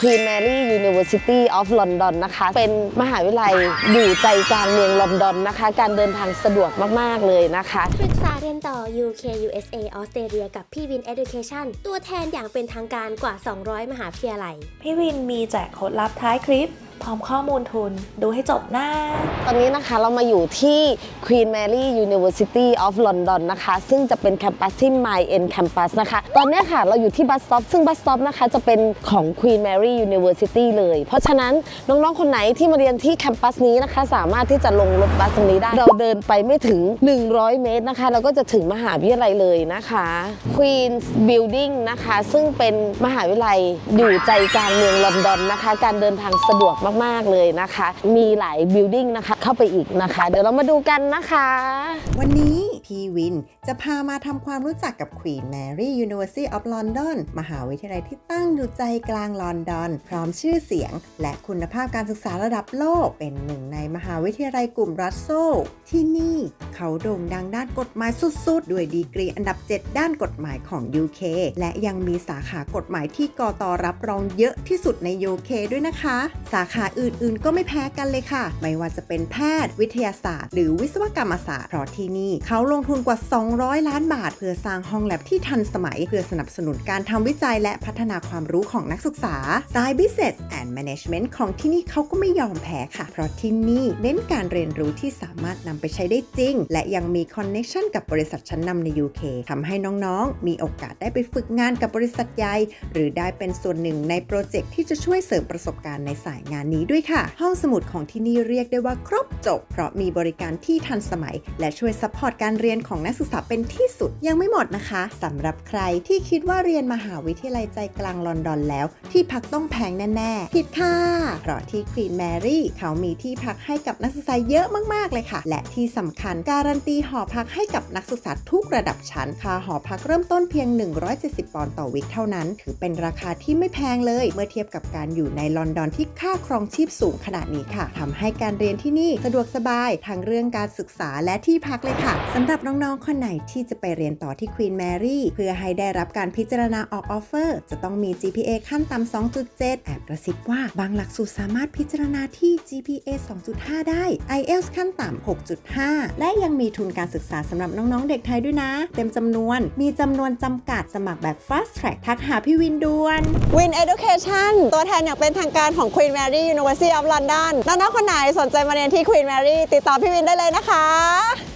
Queen Mary University of London นะคะ เป็นมหาวิทยาลัยอยู่ใจกลางเมืองลอนดอนนะคะ การเดินทางสะดวกมาก ๆ เลยนะคะปรึกษาเรียนต่อ UK USA ออสเตรเลียกับพี่วิน Education ตัวแทนอย่างเป็นทางการกว่า 200 มหาวิทยาลัย พี่วินมีแจกโค้ดลับท้ายคลิป พร้อมข้อมูลทุน ดูให้จบหนะตอนนี้นะคะเรามาอยู่ที่ Queen Mary University of London นะคะ ซึ่งจะเป็นแคมปัสที่ My End Campus นะคะ ตอนนี้ค่ะเราอยู่ที่บัสสต็อปซึ่งบัสสต็อปนะคะจะเป็นของ Queen Mary University เลย เพราะฉะนั้นน้อง ๆ คนไหนที่มาเรียนที่แคมปัสนี้นะคะ สามารถที่จะลงรถบัสตรงนี้ได้ เราเดินไปไม่ถึง 100 เมตรนะคะ เราก็จะถึงมหาวิทยาลัยเลยนะคะ Queen's Building นะคะ ซึ่งเป็นมหาวิทยาลัยอยู่ใจกลางเมืองลอนดอนนะคะ การเดินทางสะดวกมากๆเลยนะคะ มีหลายบิลดิ้งนะคะเข้าไปอีกนะคะ เดี๋ยวเรามาดูกันนะคะ วันนี้ พี่วิน จะพามาทำความรู้จักกับ Queen Mary University of London มหาวิทยาลัยที่ตั้งอยู่ใจกลางลอนดอน พร้อมชื่อเสียง และคุณภาพการศึกษาระดับโลก เป็นหนึ่งในมหาวิทยาลัยกลุ่มรัสโซที่นี่เขาโด่งดังด้านกฎหมายสุดๆ ด้วยดีกรีอันดับ 7 ด้านกฎหมายของ UK และยังมีสาขากฎหมายที่กตรับรองเยอะที่สุดใน UK ด้วยนะคะ สาขาอื่นๆ ก็ไม่แพ้กันเลยค่ะ ไม่ว่าจะเป็นแพทย์ วิทยาศาสตร์ หรือวิศวกรรมศาสตร์เพราะที่นี่เขาลงงทุนกว่า 200 ล้านบาท เพื่อสร้างห้องแลบที่ทันสมัย เพื่อสนับสนุนการทำวิจัยและพัฒนาความรู้ของนักศึกษาสาย Business and Management ของที่นี่เขาก็ไม่ยอมแพ้ค่ะ เพราะที่นี่เน้นการเรียนรู้ที่สามารถนำไปใช้ได้จริง และยังมีคอนเน c t ชันกับบริษัทชั้นนำใน UK ทำให้น้องๆ มีโอกาสได้ไปฝึกงานกับบริษัทใหญ่ หรือได้เป็นส่วนหนึ่งในโปรเจกต์ที่จะช่วยเสริมประสบการณ์ในสายงานนี้ด้วยค่ะ ห้องสมุดของที่นี่เรียกได้ว่าครบจบ เพราะมีบริการที่ทันสมัย และช่วยซัพพอร์ตการเรียนของนักศึกษาเป็นที่สุดยังไม่หมดนะคะสำหรับใครที่คิดว่าเรียนมหาวิทยาลัยใจกลางลอนดอนแล้ว ที่พักต้องแพงแน่ๆผิดค่ะเพราะที่ Queen Mary เขามีที่พักให้กับนักศึกษาเยอะมากๆเลยค่ะ และที่สำคัญการันตีหอพักให้กับนักศึกษาทุกระดับชั้นค่าหอพักเริ่มต้นเพียง 170 ปอนด์ต่อวิคเท่านั้น ถือเป็นราคาที่ไม่แพงเลยเมื่อเทียบกับการอยู่ในลอนดอนที่ค่าครองชีพสูงขนาดนี้ค่ะทำให้การเรียนที่นี่สะดวกสบายทั้งเรื่องการศึกษาและที่พักเลยค่ะสำหรับน้องๆ คนไหนที่จะไปเรียนต่อที่ Queen Mary เพื่อให้ได้รับการพิจารณาออกออฟเฟอร์ จะต้องมี GPA ขั้นต่ำ 2.7 แอบกระซิบว่าบางหลักสูตรสามารถพิจารณาที่ GPA 2.5 ได้ IELTS ขั้นต่ำ 6.5 และยังมีทุนการศึกษาสำหรับน้องๆ เด็กไทยด้วยนะ เต็มจำนวน มีจำนวนจำกัดสมัครแบบ Fast Track ทักหาพี่วินด่วน Win Education ตัวแทนอย่างเป็นทางการของ Queen Mary University of London น้องๆ คนไหนสนใจมาเรียนที่ Queen Mary ติดต่อพี่วินได้เลยนะคะ